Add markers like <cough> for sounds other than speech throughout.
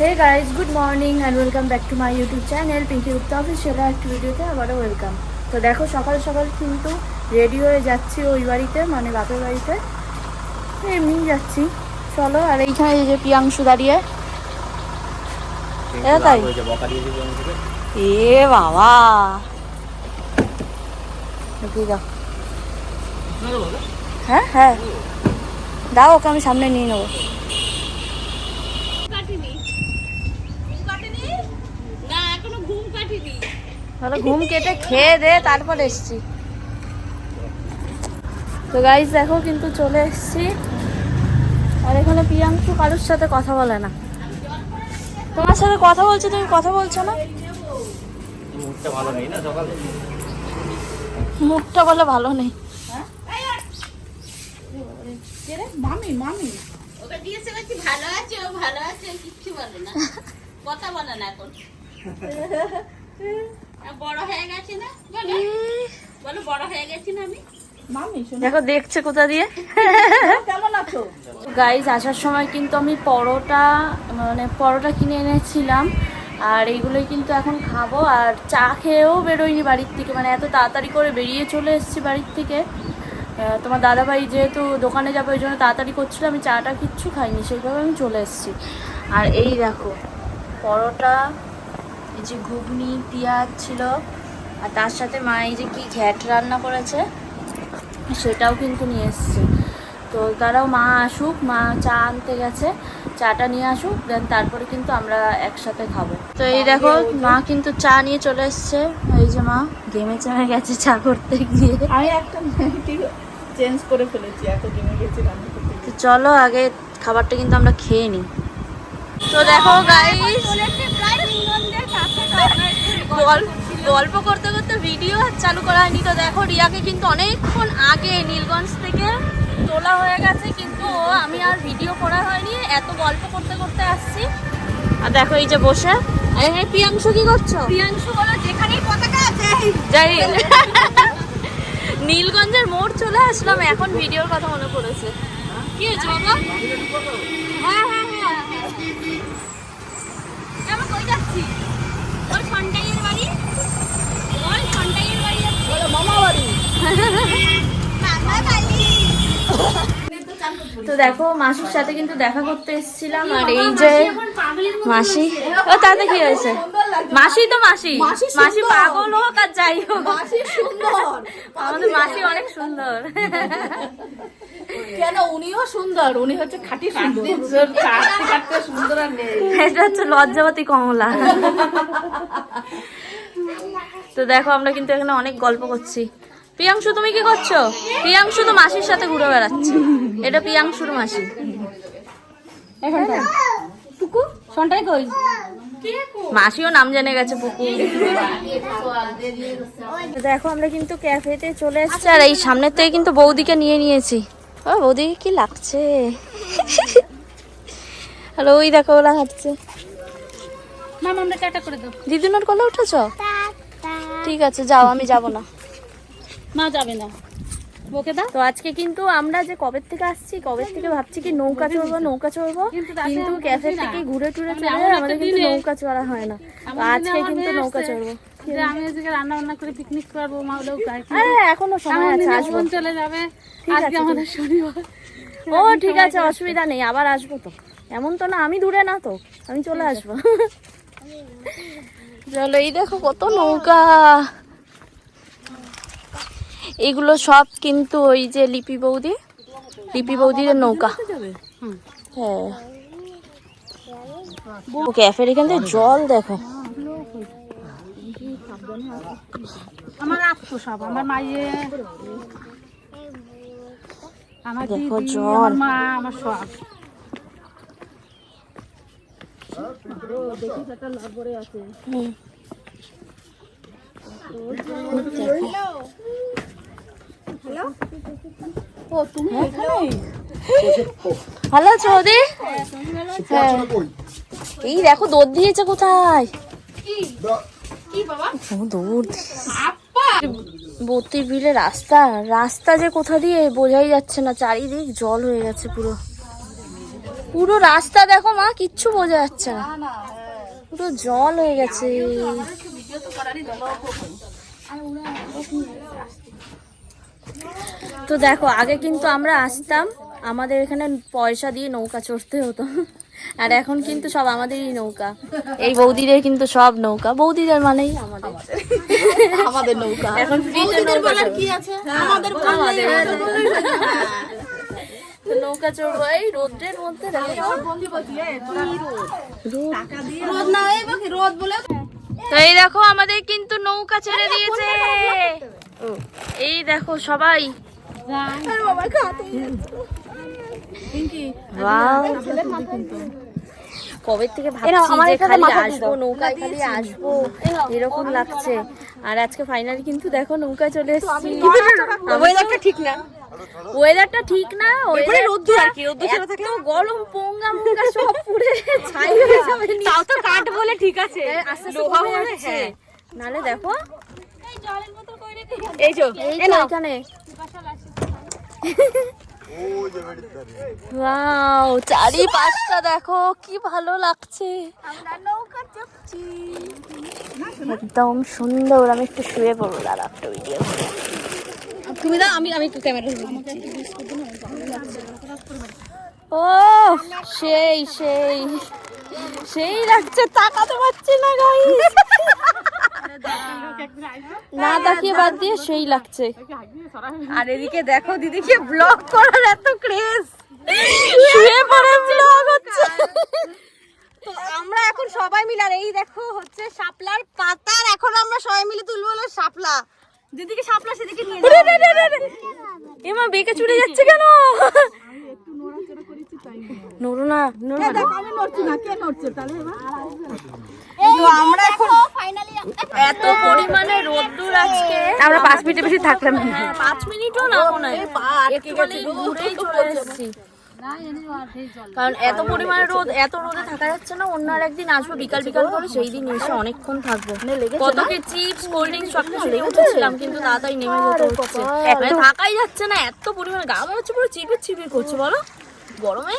Hey guys good morning and welcome back to my YouTube channel Pinky Gupta official একটা ভিডিওতে আবারও welcome তো দেখো সকাল সকাল কিন্তু রেডি হয়ে যাচ্ছি ওই বাড়িতে মানে বাপের বাড়িতে। এমনি যাচ্ছি। চলো আর এইখানে এই যে পিয়াংশু দাঁড়িয়ে। এটা তাই? এ বাবা। হ্যাঁ হ্যাঁ। দাও ওকে আমি সামনে নিয়ে নেব না এখনও ঘুম কাটিনি তাহলে ঘুম কেটে খেয়ে দে তারপর এসছি। তো গাইজ দেখো কিন্তু চলে এসছি। আর এখানে প্রিয়াংশু কারোর সাথে কথা বলে না। তোমার সাথে কথা বলছে তুমি কথা বলছো না? মুডটা ভালো নেই না সকালে? মুখটা বলে ভালো নেই। মামি মামি। ওকে দিয়েছে বলছি ভালো আছে? ও ভালো আছে? কিচ্ছু বলে না। <laughs> কথা বলে না এখন। <laughs> বড় হয়ে গেছে না? বলো। বলো বড় হয়ে গেছি না আমি? দেখো দেখছে কোথা দিয়ে? কেমন আছো? গাইজ আসার সময় কিন্তু আমি পরোটা মানে পরোটা কিনে এনেছিলাম আর এইগুলোই কিন্তু এখন খাব আর চা খেয়েও বেরোয়নি বাড়ির থেকে মানে এত তাড়াতাড়ি করে বেরিয়ে চলে এসেছি বাড়ির থেকে। তোমার দাদাভাই যেহেতু দোকানে যাবে ওই জন্য তাড়াতাড়ি করছিল আমি চাটা কিচ্ছু খাইনি সেইভাবে আমি চলে এসেছি। আর এই দেখো পরোটা এই যে ঘুগনি পেঁয়াজ ছিল আর তার সাথে মা এই যে কি ঘ্যাট রান্না করেছে সেটাও কিন্তু নিয়ে এসছে। তো তারাও মা আসুক মা চা আনতে গেছে চাটা নিয়ে আসুক দেন তারপরে কিন্তু আমরা একসাথে খাব। তো এই দেখো মা কিন্তু চা নিয়ে চলে এসছে। এই যে মা গেমে চেমে গেছে চা করতে গিয়ে। আমি একটা চেঞ্জ করে ফেলেছি এত জমে গেছি রান্না করতে তো চলো আগে খাবারটা কিন্তু আমরা খেয়ে নিই। তো দেখো গাইস গল্প গল্প করতে করতে ভিডিও আর চালু করা হয়নি। তো দেখো রিয়াকে কিন্তু অনেকক্ষণ আগে নীলগঞ্জ থেকে তোলা হয়ে গেছে কিন্তু আমি আর ভিডিও করা হয়নি। এত গল্প করতে করতে আসছি। আর দেখো এই যে বসে। এই প্রিয়াংশু কি করছ? প্রিয়াংশু বলো যেখানেই পতাকা আছে। যাই। নীলগঞ্জের মোড় চলে আসলাম এখন ভিডিওর কথা মনে পড়েছে। কি হয়েছে বাবা? হ্যাঁ হ্যাঁ হ্যাঁ আমরা কই যাচ্ছি ওর সন্টাইয়ের বাড়ি ওর সন্টাইয়ের বাড়ি যাচ্ছি মামা বাড়ি মামা বাড়ি তো দেখো মাসির সাথে কিন্তু দেখা করতে এসেছিলাম আর এই যে মাসি ও তাতে কি হয়েছে? মাসি তো মাসি। মাসি পাগল হোক আর যাই হোক। আমাদের মাসি অনেক সুন্দর। কেন? উনিও সুন্দর। উনি হচ্ছে খাঁটি সুন্দর। কাটতে কাটতে সুন্দর আর নেই। এটা হচ্ছে লজ্জাবতী কমলা। তো দেখো আমরা কিন্তু এখানে অনেক গল্প করছি। প্রিয়াংশু তুমি কি করছ? প্রিয়াংশু তো মাসির সাথে ঘুরে বেড়াচ্ছে। এটা প্রিয়াংশুর মাসি। টুকু সন্টাই কই? মাসিও নাম জেনে গেছে পুকু। দেখো আমরা কিন্তু ক্যাফেতে চলে এসেছি। আর এই সামনের থেকে কিন্তু বৌদিকে নিয়ে নিয়েছি। ও বৌদিকে কি লাগছে? আর ওই দেখো ওরা হাঁটছে। মামা আমরা টাটা করে দাও। দিদুনের কোলে উঠেছ? ঠিক আছে যাও আমি যাব না। মা যাবে না। তো আজকে কিন্তু আমরা যে কবে থেকে আসছি কবে থেকে ভাবছি কি নৌকা চড়বো নৌকা চড়বো? কিন্তু ক্যাফে থেকে ঘুরে টুরে চলে আমাদের কিন্তু নৌকা চড়া হয় না। আজকে কিন্তু নৌকা চড়বো। আমি আজকে রান্না বান্না করে পিকনিক করব মা হলেও গায়ে এখনও সময় আছে আসব। চলে যাবে। আজকে আমাদের শনিবার। ও ঠিক আছে অসুবিধা নেই আবার আসব তো। এমন তো না আমি দূরে না তো আমি চলে আসব। <laughs> চলো এই দেখো কত নৌকা। এগুলো সব কিন্তু ওই যে লিপি বৌদি লিপি বৌদিদের নৌকা। হ্যাঁ। ক্যাফের এখান থেকে জল দেখো। আমার সব আমার মাইয়ে। আমার দেখো জল। মা আমার সব। হুম। ও তুমি ভালো আছো বৌদি হ্যাঁ এই দেখো দৌড় দিয়েছে কোথায়? কি? দৌড় আপা! বত্রির বিলে রাস্তা। রাস্তা যে কোথা দিয়ে বোঝাই যাচ্ছে না চারিদিক জল হয়ে গেছে পুরো। পুরো রাস্তা দেখো মা কিচ্ছু বোঝা যাচ্ছে না। পুরো জল হয়ে গেছে। তো দেখো আগে কিন্তু আমরা আসতাম আমাদের এখানে পয়সা দিয়ে নৌকা চড়তে হতো। আর এখন কিন্তু সব আমাদেরই নৌকা। এই বৌদিদের কিন্তু সব নৌকা। বৌদিদের মানেই আমাদের। আমাদের নৌকা। এখন কি আছে? আমাদের নৌকা চড়বো। এই রোদ্রের মধ্যে দেখো। রোদ? না রোদ বলে তো এই দেখো আমাদের কিন্তু নৌকা ছেড়ে দিয়েছে। এই দেখো সবাই. কবে থেকে ভাবছি যে খালি আসব নৌকায় খালি আসব। এরকম লাগছে। আর আজকে ফাইনালি কিন্তু দেখো নৌকা চলে এসেছি। ওয়েদারটা ঠিক না। ওয়েদারটা ঠিক না রোদ্দুর আর কি রোদ্দুর ছেড়ে থাকলে গরম পোঙ্গা মোঙ্গা সব পুড়ে ছাই হয়ে যাবে তাও তো কাঠ বলে ঠিক আছে। আস্তে আস্তে কমে যাচ্ছে। নালে দেখো। এই যে এই তো এখানে। ওয়াও চারিপাশটা দেখো কি ভালো লাগছে। একদম সুন্দর আমি একটু শুয়ে পড়ব দাঁড়া একটা ভিডিও তুমি দাও আমি আমি একটু ক্যামেরা ও সেই সেই। সেই লাগছে তাকাতে পারছি না গাইস না তাকিয়ে বাদ দিয়ে সেই লাগছে। আর এদিকে দেখো দিদিকে ব্লগ করার এত ক্রেজ শুয়ে পড়ে ব্লগ হচ্ছে। তো আমরা এখন সবাই মিলে আর এই দেখো হচ্ছে শাপলার পাতার এখন আমরা সবাই মিলে তুলবো হলো শাপলা। দিদিকে শাপলা সেদিকে নিয়ে। এমা বেঁকে ছুটে যাচ্ছে কেন? নড়ো না এত পরিমাণে রোদ্দুর আজকে। আমরা পাঁচ মিনিট বেশি থাকলাম। পাঁচ মিনিটও না মনে হয়। চলে এসেছি। কারণ এত পরিমাণে রোদ এত রোদে থাকা যাচ্ছে না অন্য আর একদিন আসব বিকাল বিকাল করে সেই দিন এসে অনেকক্ষণ থাকব। কত কি চিপস কোল্ড ড্রিঙ্কস সব কিছু উঠেছিলাম কিন্তু তাড়াতাড়ি নেমে যেতে হচ্ছে। মানে থাকাই যাচ্ছে না এত পরিমাণে গা মনে হচ্ছে পুরো চিপির চিপির করছে বলো? গরমে?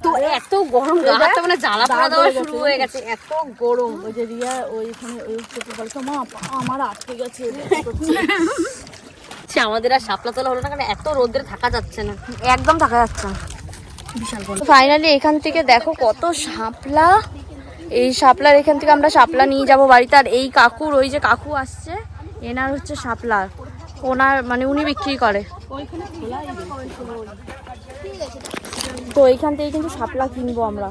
তো এত গরম গা। মানে জ্বালা পোড়া দেওয়া শুরু হয়ে গেছে এত গরম। ওই যে রিয়া ওইখানে ওই চোখে বলছে মা আমার আটকে গেছে। <laughs> সে আমাদের আর শাপলা তোলা হলো না কারণ এত রোদ্রে থাকা যাচ্ছে না। একদম থাকা যাচ্ছে না। ফাইনালি এখান থেকে দেখো কত শাপলা। এই শাপলার এখান থেকে আমরা শাপলা নিয়ে যাব বাড়িতে। আর এই কাকুর ওই যে কাকু আসছে এনার হচ্ছে শাপলা। ওনার মানে উনি বিক্রি করে। তো এইখান থেকে কিন্তু শাপলা কিনবো আমরা।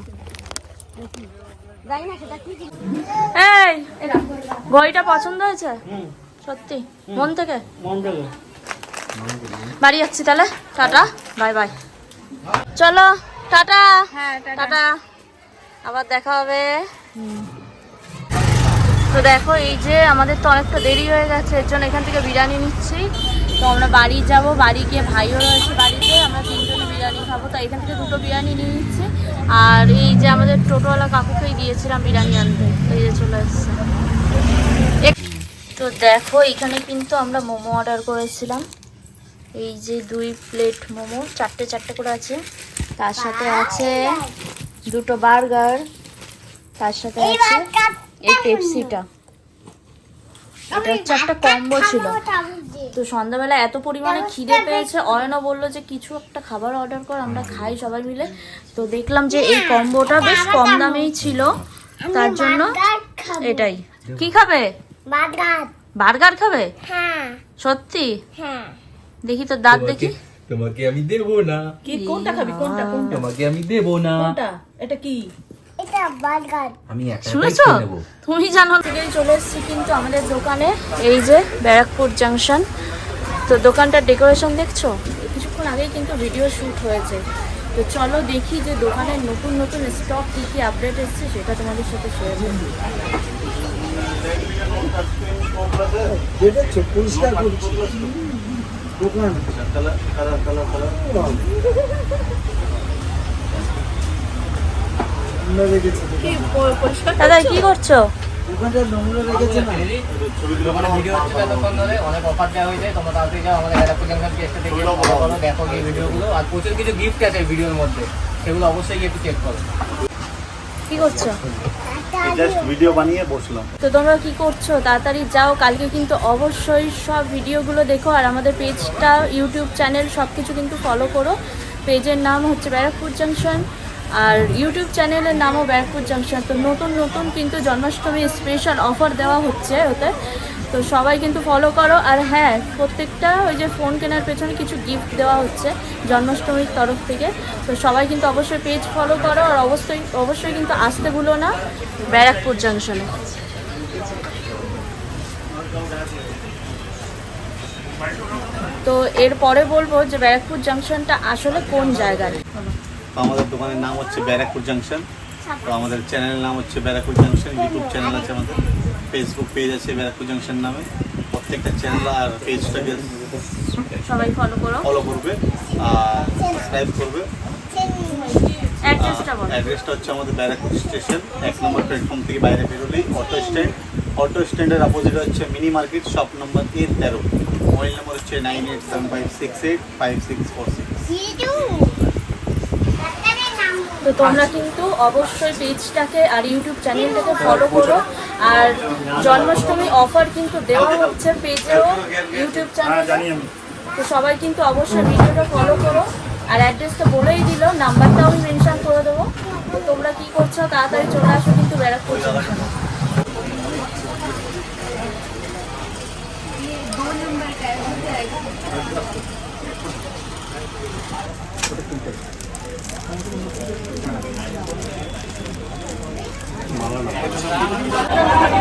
এই ঘড়িটা পছন্দ হয়েছে? সত্যি? মন থেকে? বাড়ি যাচ্ছি তাহলে। টাটা বাই বাই। চলো টাটা। হ্যাঁ টাটা। আবার দেখা হবে। তো দেখো এই যে আমাদের তো অনেকটা দেরি হয়ে গেছে এর জন্য এখান থেকে বিরিয়ানি নিচ্ছি। তো আমরা বাড়ি যাব বাড়ি গিয়ে ভাইও রয়েছে বাড়িতে আমরা তিনজনে বিরিয়ানি খাব তো এখান থেকে দুটো বিরিয়ানি নিয়ে নিচ্ছি। আর এই যে আমাদের টোটোওয়ালা কাকুকেই দিয়েছিলাম বিরিয়ানি আনতে, এই যে চলে এসছে তো দেখো, এখানে কিন্তু আমরা মোমো অর্ডার করেছিলাম। এই যে দুই প্লেট মোমো, চারটে চারটে করে আছে। তার সাথে আছে দুটো বার্গার, তার সাথে আছে এই পেপসিটা। এটা হচ্ছে একটা কম্বো ছিল। তো সন্ধ্যাবেলা এত পরিমাণে খিদে পেয়েছে অয়না বলল যে কিছু একটা খাবার অর্ডার কর আমরা খাই সবাই মিলে। তো দেখলাম যে এই কম্বোটা বেশ কম দামেই ছিল। তার জন্য এটাই। কি খাবে? বার্গার। বার্গার খাবে? হ্যাঁ। সত্যি? হ্যাঁ। দেখি তো দাঁত দেখি। তোমাকে আমি দেবো না। কি? কোনটা খাবি? কোনটা? কোনটা? তোমাকে আমি দেবো না। এটা কি? আমি শুনেছো? তুমি জানো থেকেই চলে এসেছি কিন্তু আমাদের দোকানে এই যে ব্যারাকপুর জাংশন। তো দোকানটার ডেকোরেশন দেখছ? কিছুক্ষণ আগেই কিন্তু ভিডিও শ্যুট হয়েছে। তো চলো দেখি যে দোকানের নতুন নতুন স্টক কী কী আপডেট এসছে সেটা তোমাদের সাথে শেয়ার করব। <laughs> <laughs> দাদা কি করছ? কি ভিডিও বানিয়ে বসলাম। তো তোমরা কি করছ? তাড়াতাড়ি যাও কালকে কিন্তু অবশ্যই সব ভিডিওগুলো দেখো। আর আমাদের পেজটা ইউটিউব চ্যানেল সব কিছু কিন্তু ফলো করো। পেজের নাম হচ্ছে ব্যারাকপুর জাংশন আর ইউটিউব চ্যানেলের নামও ব্যারাকপুর জাংশন তো নতুন নতুন কিন্তু জন্মাষ্টমী স্পেশাল অফার দেওয়া হচ্ছে ওতে। তো সবাই কিন্তু ফলো করো। আর হ্যাঁ প্রত্যেকটা ওই যে ফোন কেনার পেছনে কিছু গিফট দেওয়া হচ্ছে জন্মাষ্টমীর তরফ থেকে। তো সবাই কিন্তু অবশ্যই পেজ ফলো করো। আর অবশ্যই অবশ্যই কিন্তু আসতে ভুলো না ব্যারাকপুর জাংশনে তো এরপরে বলব যে ব্যারাকপুর জাংশনটা আসলে কোন জায়গায় তো আমাদের দোকানের নাম হচ্ছে ব্যারাকপুর জাংশন। তো আমাদের চ্যানেলের নাম হচ্ছে ব্যারাকপুর জাংশন ইউটিউব চ্যানেল আছে আমাদের। ফেসবুক পেজ আছে ব্যারাকপুর জাংশন নামে। প্রত্যেকটা চ্যানেল আর পেজটাকে সবাই ফলো করো। ফলো করবে আর সাবস্ক্রাইব করবে। অ্যাড্রেসটা হচ্ছে আমাদের ব্যারাকপুর স্টেশন এক নম্বর প্ল্যাটফর্ম থেকে বাইরে বেরোলেই অটো স্ট্যান্ড অটো স্ট্যান্ডের অপোজিট হচ্ছে mini market shop number A তেরো। মোবাইল নম্বর হচ্ছে nine eight seven five six eight five six four six তো তোমরা কিন্তু অবশ্যই পেজটাকে আর ইউটিউব চ্যানেলটাকে ফলো করো। আর জন্মাষ্টমী অফার কিন্তু দেওয়া হচ্ছে পেজেও ইউটিউব চ্যানেলে। তো সবাই কিন্তু অবশ্যই ভিডিওটা ফলো করো। আর অ্যাড্রেসটা বলেই দিল, নাম্বারটাও আমি মেনশন করে দেবো। তো তোমরা কি করছ, তাড়াতাড়ি চলে আসো কিন্তু ব্যারাকপুর জাংশনে Malam.